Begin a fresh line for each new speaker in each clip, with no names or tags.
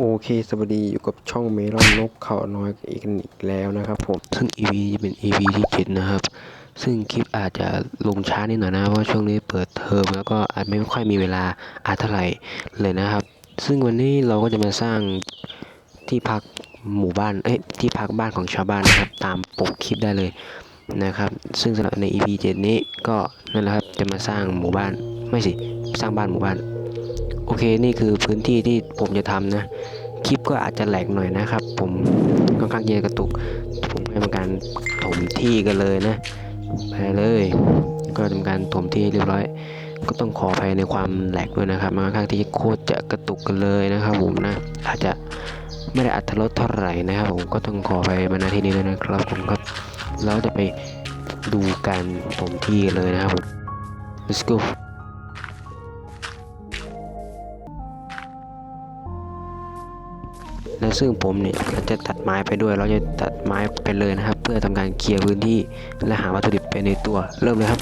โอเค สวัสดีอยู่กับช่องเมลอนนกเขาน้อยอีกนอีกแล้วนะครับผม ซึ่ง EP จะเป็น EP ที่เจ็ดนะครับ ซึ่งคลิปอาจจะลงช้านิดหน่อยนะ เพราะช่วงนี้เปิดเทอมแล้วก็อาจไม่ค่อยมีเวลาอาจเท่าไหร่เลยนะครับ ซึ่งวันนี้เราก็จะมาสร้างที่พักหมู่บ้าน เอ้ย ที่พักบ้านของชาวบ้านนะครับ ตามปกคลิปได้เลยนะครับ ซึ่งสำหรับใน EP 7 นี้ก็นั่นแหละครับ จะมาสร้างหมู่บ้าน ไม่สิ สร้างบ้านหมู่บ้าน โอเคนี่คือพื้นที่ที่ผมจะทำนะ คลิปก็อาจจะแหลกหน่อยนะครับ ผมค่อนข้างเยกระตุก ผมให้ทำการถมที่กันเลยนะไปเลย ก็ทำการถมที่เรียบร้อย ก็ต้องขออภัยในความแหลกด้วยนะครับมันค่อนข้างที่โคตรจะกระตุกกันเลยนะครับผมนะอาจจะไม่ได้อัตรสเท่าไหร่นะครับผมก็ต้องขออภัยมาณที่นี้ด้วยนะครับผมครับแล้วจะไปดูการถมที่กันเลยนะครับผม let's go และซึ่งผมเนี่ยจะตัดไม้ไปด้วย เราจะตัดไม้ไปเลยนะครับ เพื่อทำการเคลียร์พื้นที่และหาวัตถุดิบไปในตัวเริ่มเลยครับ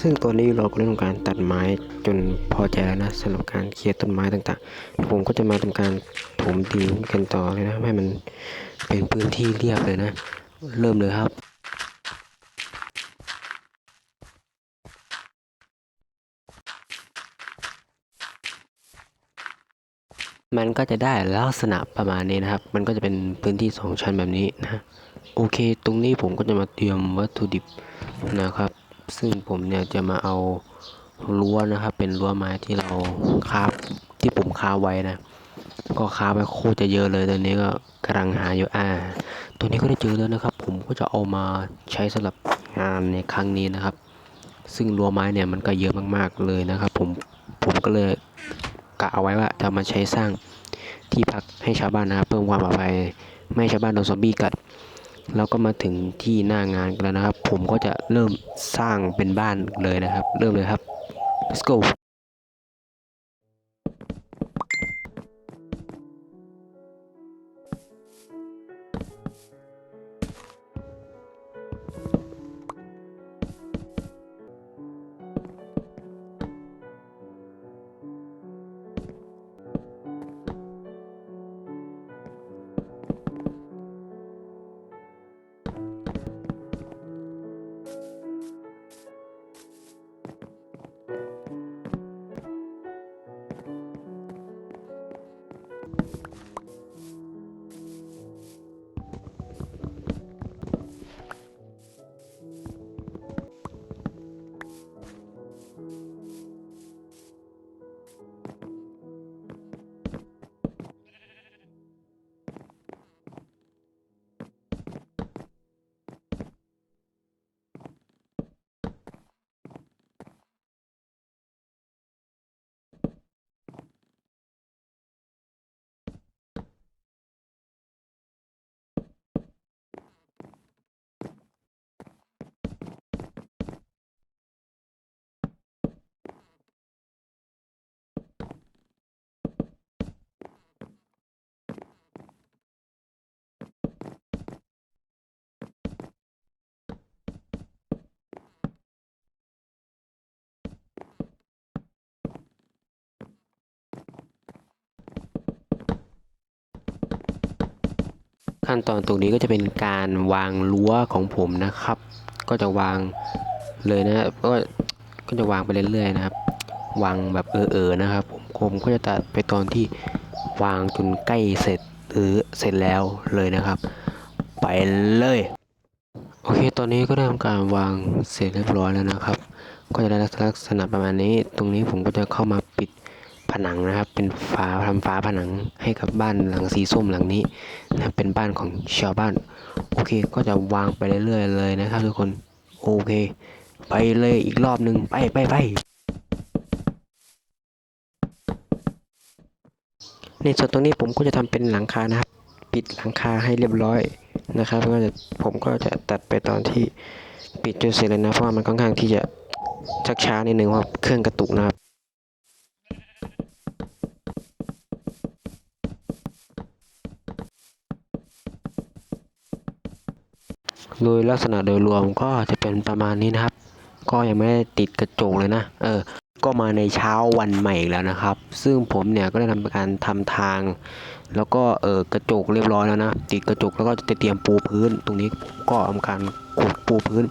ซึ่งตอนนี้เราก็ได้ทำการตัดไม้จนพอใจแล้วนะสำหรับการเคลียร์ต้นไม้ต่างๆ ผมก็จะมาทำการถมดินกันต่อเลยนะให้มันเป็นพื้นที่เรียบเลยนะ เริ่มเลยครับ มันก็จะได้ลักษณะประมาณนี้นะครับ มันก็จะเป็นพื้นที่สองชั้นแบบนี้นะโอเค ตรงนี้ผมก็จะมาเตรียมวัตถุดิบนะครับ ซึ่งผมเนี่ยจะมาเอารั้วนะครับ เป็นรั้วไม้ที่เราคาบที่ผมคาไว้นะ ก็คาไปโคตรจะเยอะเลยตอนนี้ก็กำลังหาอยู่อ่า ตัวนี้ก็ได้เจอแล้วนะครับ ผมก็จะเอามาใช้สำหรับงานในครั้งนี้นะครับ ซึ่งรั้วไม้เนี่ยมันก็เยอะมากๆเลยนะครับ ผมผมก็เลย กะเอาไว้ว่าจะมาใช้สร้างที่พักให้ชาวบ้านนะครับ เพิ่มความปลอดภัยไม่ให้ชาวบ้านโดนซอมบี้กัด แล้วก็มาถึงที่หน้างานกันแล้วนะครับ ผมก็จะเริ่มสร้างเป็นบ้านเลยนะครับ เริ่มเลยครับ let's go ขั้นตอนตรงนี้ก็จะเป็นการวางรั้วของผมนะครับ ก็จะวางเลยนะก็ก็จะวางไปเรื่อยๆนะครับ วางแบบเออๆนะครับ ผมผมก็จะตัดไปตอนที่วางจนใกล้เสร็จหรือเสร็จแล้วเลยนะครับ ไปเลยโอเค ตอนนี้ก็ได้ทำการวางเสร็จเรียบร้อยแล้วนะครับ ก็จะได้ลักษณะประมาณนี้ ตรงนี้ผมก็จะเข้ามาปิด นังนะครับ เป็นฝาทำฝาผนังให้กับบ้านหลังสีส้มหลังนี้นะเป็นบ้านของชาวบ้าน โอเค ก็จะวางไปเรื่อยๆเลยนะครับ ทุกคนโอเค ไปเลยอีกรอบหนึ่งไปไปไปในส่วนตรงนี้ผมก็จะทำเป็นหลังคานะครับ ปิดหลังคาให้เรียบร้อยนะครับก็จะผมก็จะตัดไปตอนที่ปิดจนเสร็จเลยนะเพราะว่ามันค่อนข้างที่จะชักช้านิดนึงเพราเครื่องกระตุกนะครับ โดยลักษณะโดยรวมก็จะเป็นประมาณนี้นะครับ ก็ยังไม่ได้ติดกระจกเลยนะ เออ ก็มาในเช้าวันใหม่แล้วนะครับ ซึ่งผมเนี่ยก็ได้ทำการทำทาง แล้วก็เออกระจกเรียบร้อยแล้วนะ ติดกระจกแล้วก็จะเตรียมปูพื้น ตรงนี้ก็ทำการขุดปูพื้น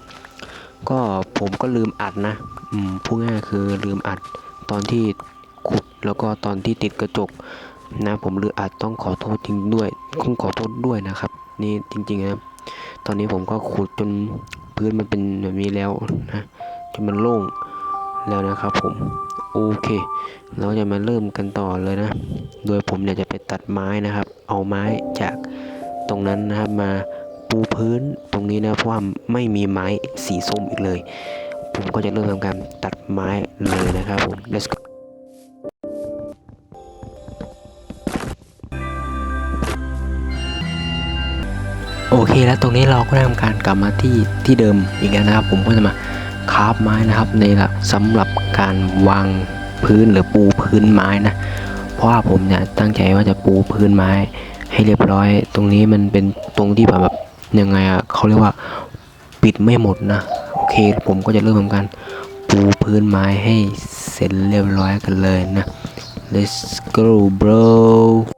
ก็ผมก็ลืมอัดนะ อืมพูดง่ายคือลืมอัดตอนที่ขุดแล้วก็ตอนที่ติดกระจกนะผมลืมอัดต้องขอโทษจริงด้วยต้องขอโทษด้วยนะครับ นี่จริงๆนะ ตอนนี้ผมก็ขุดจนพื้นมันเป็นแบบนี้แล้วนะจนมันโล่งแล้วนะครับผมโอเค เราจะมาเริ่มกันต่อเลยนะ โดยผมเนี่ยจะไปตัดไม้นะครับ เอาไม้จากตรงนั้นนะครับมาปูพื้นตรงนี้นะเพราะว่าไม่มีไม้สีส้มอีกเลย ผมก็จะเริ่มทำการตัดไม้เลยนะครับผม let's go โอเคแล้วตรงนี้เราก็ได้ทำการกลับมาที่ที่เดิมอีกแล้วนะครับ ผมก็จะมาคาฟไม้นะครับในละสำหรับการวางพื้นหรือปูพื้นไม้นะ เพราะว่าผมเนี่ยตั้งใจว่าจะปูพื้นไม้ให้เรียบร้อย ตรงนี้มันเป็นตรงที่แบบแบบยังไงอะเขาเรียกว่าปิดไม่หมดนะโอเค ผมก็จะเริ่มทำการปูพื้นไม้ให้เสร็จเรียบร้อยกันเลยนะ let's go bro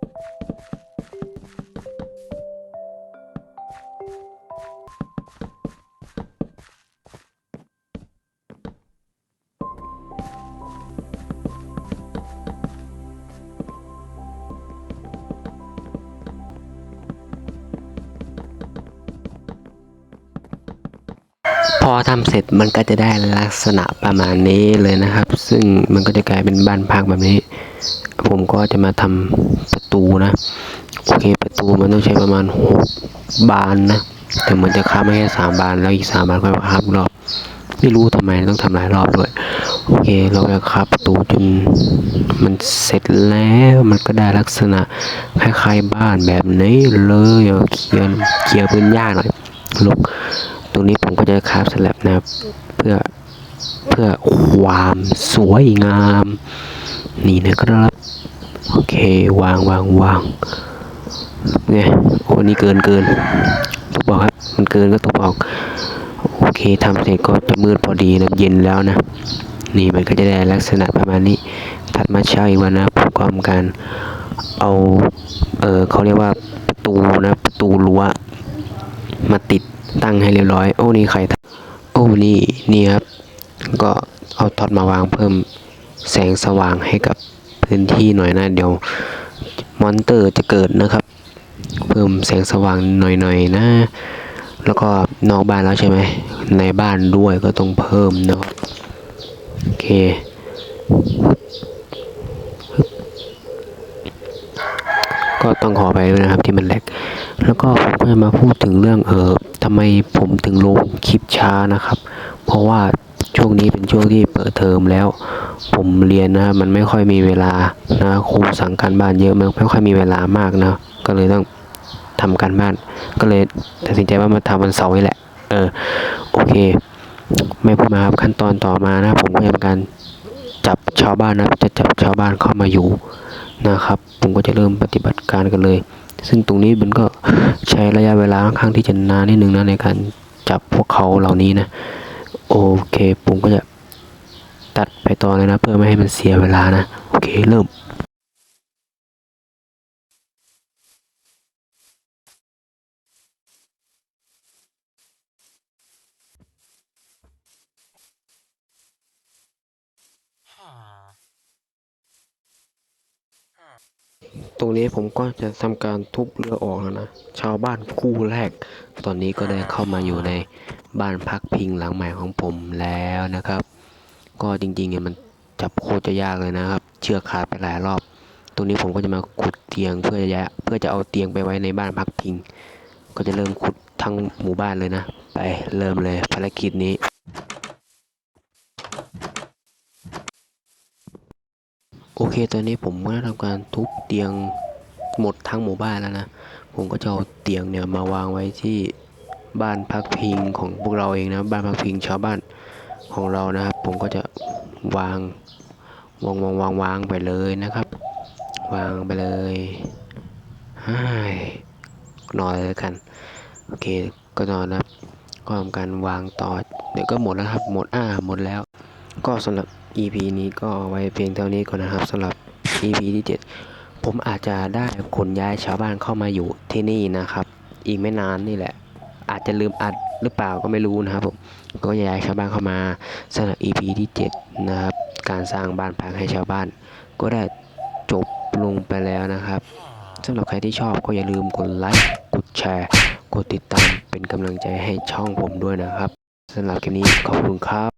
อทำเสร็จมันก็จะได้ลักษณะประมาณนี้เลยนะครับ ซึ่งมันก็จะกลายเป็นบ้านพักแบบนี้ ผมก็จะมาทำประตูนะ โอเคประตูมันต้องใช้ประมาณหกบานนะ แต่มันจะค้าไม่แค่สามบานแล้วอีกสามบานก็ค้ารอบไม่รู้ทำไมต้องทำหลายรอบด้วย โอเค เราจะค้าประตูจนมันเสร็จแล้วมันก็ได้ลักษณะคล้ายๆบ้านแบบนี้เลยเอาเคลียร์เคลียร์พื้นหญ้าหน่อยลก รงนี้ผมก็จะคราฟสลับนะครับ เพื่อเพื่อความสวยงาม นี่นะครับ โอเควางวางวางเนี่ยโอ้นี่เกินเกินทุบอกครับ มันเกินก็ทุบออก โอเคทำเสร็จก็จะมืดพอดีนะเย็นแล้วนะ นี่มันก็จะได้ลักษณะประมาณนี้ ถัดมาเช้าอีกวันนะผมก็ทำการเอา เออเขาเรียกว่าประตูนะ ประตูรั้วมาติด ตั้งให้เรียบร้อย โอ้นี่ใครทำโอ้นี่นี่ครับ ก็เอาท็อตมาวางเพิ่มแสงสว่างให้กับพื้นที่หน่อยนะเดี๋ยวมอนเตอร์จะเกิดนะครับ เพิ่มแสงสว่างหน่อยๆนะ แล้วก็นอกบ้านแล้วใช่ไหมในบ้านด้วยก็ต้องเพิ่มนะครับโอเคก็ต้องขอไปด้วยนะครับที่มันแหลก แล้วก็ผมก็จะมาพูดถึงเรื่องเออ ทำไมผมถึงลงคลิปช้านะครับ เพราะว่าช่วงนี้เป็นช่วงที่เปิดเทอมแล้ว ผมเรียนนะมันไม่ค่อยมีเวลานะครูสั่งการบ้านเยอะมันไม่ค่อยมีเวลามากนะก็เลยต้องทำการบ้าน ก็เลยตัดสินใจว่ามาทำวันเสาร์นี่แหละ เออโอเค ไม่พูดมาครับขั้นตอนต่อมานะ ผมก็จะทำการจับชาวบ้านนะจะจับชาวบ้านเข้ามาอยู่นะครับ ผมก็จะเริ่มปฏิบัติการกันเลย ซึ่งตรงนี้มันก็ใช้ระยะเวลาค่อนข้างที่จะนานนิดนึงนะในการจับพวกเขาเหล่านี้นะโอเคผมก็จะตัดไปต่อเลยนะ เพื่อไม่ให้มันเสียเวลานะ โอเคเริ่ม ตรงนี้ผมก็จะทำการทุบเรือออกแล้วนะ ชาวบ้านคู่แรก ตอนนี้ก็ได้เข้ามาอยู่ในบ้านพักพิงหลังใหม่ของผมแล้วนะครับ ก็จริงๆเนี่ยมันจับโคตรจะยากเลยนะครับ เชือกขาดไปหลายรอบ ตรงนี้ผมก็จะมาขุดเตียงเพื่อจะเพื่อจะเอาเตียงไปไว้ในบ้านพักพิง ก็จะเริ่มขุดทั้งหมู่บ้านเลยนะ ไปเริ่มเลยภารกิจนี้ โอเคตอนนี้ผมก็ได้ทำการทุบเตียงหมดทั้งหมู่บ้านแล้วนะ ผมก็จะเอาเตียงเนี่ยมาวางไว้ที่บ้านพักพิงของพวกเราเองนะ บ้านพักพิงชาวบ้านของเรานะครับ ผมก็จะวางวางวางวางวางไปเลยนะครับ วางไปเลยฮ่ายนอนเลยกัน โอเคก็นอนนะครับก็ทำการวางต่อเดี๋ยวก็หมดแล้วครับ หมดอ่าหมดแล้ว ก็สำหรับ EP นี้ก็ไว้เพียงเท่านี้ก่อนนะครับสำหรับ EP ที่ 7 ผมอาจจะได้ขนย้ายชาวบ้านเข้ามาอยู่ที่นี่นะครับ อีกไม่นานนี่แหละ อาจจะลืมอัดหรือเปล่าก็ไม่รู้นะครับผมก็ย้ายชาวบ้านเข้ามาสำหรับ EP ที่7นะครับการสร้างบ้านพักให้ชาวบ้าน ก็ได้จบลงไปแล้วนะครับสำหรับใครที่ชอบก็อย่าลืมกดไลค์กดแชร์กดติดตามเป็นกำลังใจให้ช่องผมด้วยนะครับสำหรับคลิปนี้ขอบคุณครับ